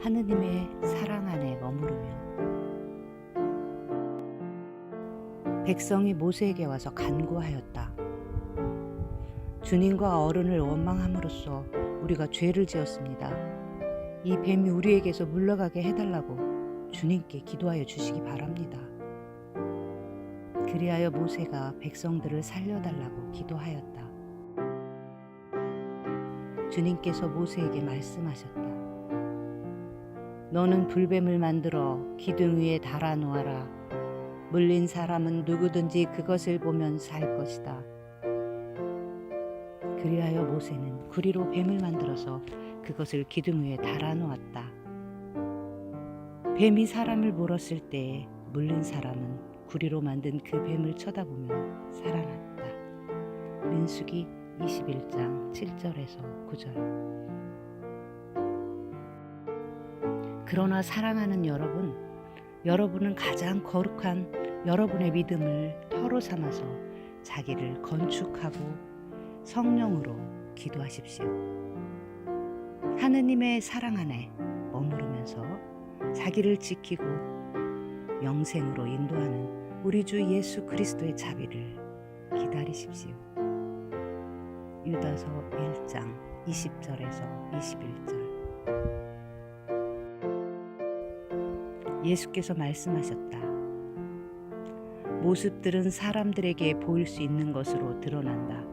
하느님의 사랑 안에 머무르며 백성이 모세에게 와서 간구하였다. 주님과 어른을 원망함으로써 우리가 죄를 지었습니다. 이 뱀이 우리에게서 물러가게 해달라고 주님께 기도하여 주시기 바랍니다. 그리하여 모세가 백성들을 살려달라고 기도하였다. 주님께서 모세에게 말씀하셨다. 너는 불뱀을 만들어 기둥 위에 달아 놓아라. 물린 사람은 누구든지 그것을 보면 살 것이다. 그리하여 모세는 구리로 뱀을 만들어서 그것을 기둥 위에 달아 놓았다. 뱀이 사람을 물었을 때 물린 사람은 구리로 만든 그 뱀을 쳐다보며 살아났다. 민수기 21장 7절에서 9절. 그러나 사랑하는 여러분, 여러분은 가장 거룩한 여러분의 믿음을 터로 삼아서 자기를 건축하고 성령으로 기도하십시오. 하느님의 사랑 안에 머무르면서 자기를 지키고 영생으로 인도하는 우리 주 예수 그리스도의 자비를 기다리십시오. 유다서 1장 20절에서 21절. 예수께서 말씀하셨다. 모습들은 사람들에게 보일 수 있는 것으로 드러난다.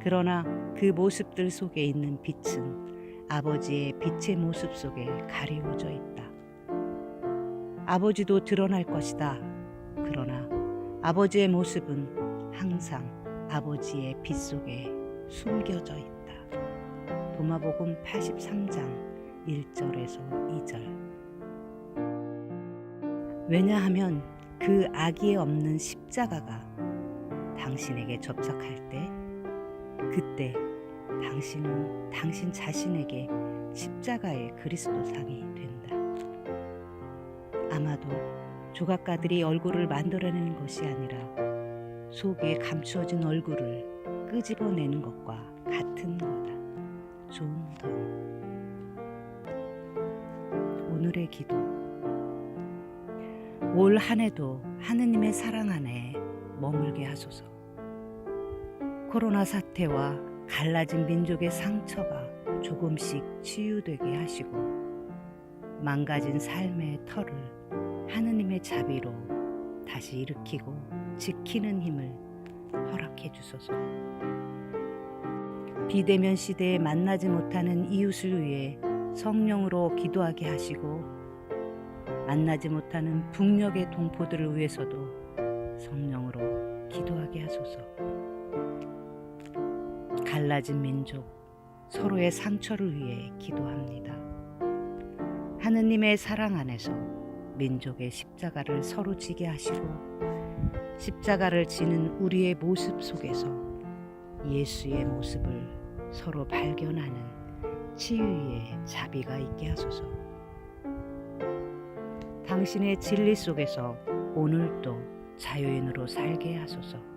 그러나 그 모습들 속에 있는 빛은 아버지의 빛의 모습 속에 가리워져 있다. 아버지도 드러날 것이다. 그러나 아버지의 모습은 항상 아버지의 빛 속에 숨겨져 있다. 도마복음 83장 1절에서 2절. 왜냐하면 그 악이 없는 십자가가 당신에게 접착할 때 그때 당신은 당신 자신에게 십자가의 그리스도상이 된다. 아마도 조각가들이 얼굴을 만들어내는 것이 아니라 속에 감추어진 얼굴을 끄집어내는 것과 같은 거다. 존 던. 오늘의 기도. 올 한 해도 하느님의 사랑 안에 머물게 하소서. 코로나 사태와 갈라진 민족의 상처가 조금씩 치유되게 하시고 망가진 삶의 터를 하느님의 자비로 다시 일으키고 지키는 힘을 허락해 주소서. 비대면 시대에 만나지 못하는 이웃을 위해 성령으로 기도하게 하시고 만나지 못하는 북녘의 동포들을 위해서도 성령으로 기도하게 하소서. 갈라진 민족 서로의 상처를 위해 기도합니다. 하느님의 사랑 안에서 민족의 십자가를 서로 지게 하시고 십자가를 지는 우리의 모습 속에서 예수의 모습을 서로 발견하는 치유의 자비가 있게 하소서. 당신의 진리 속에서 오늘도 자유인으로 살게 하소서.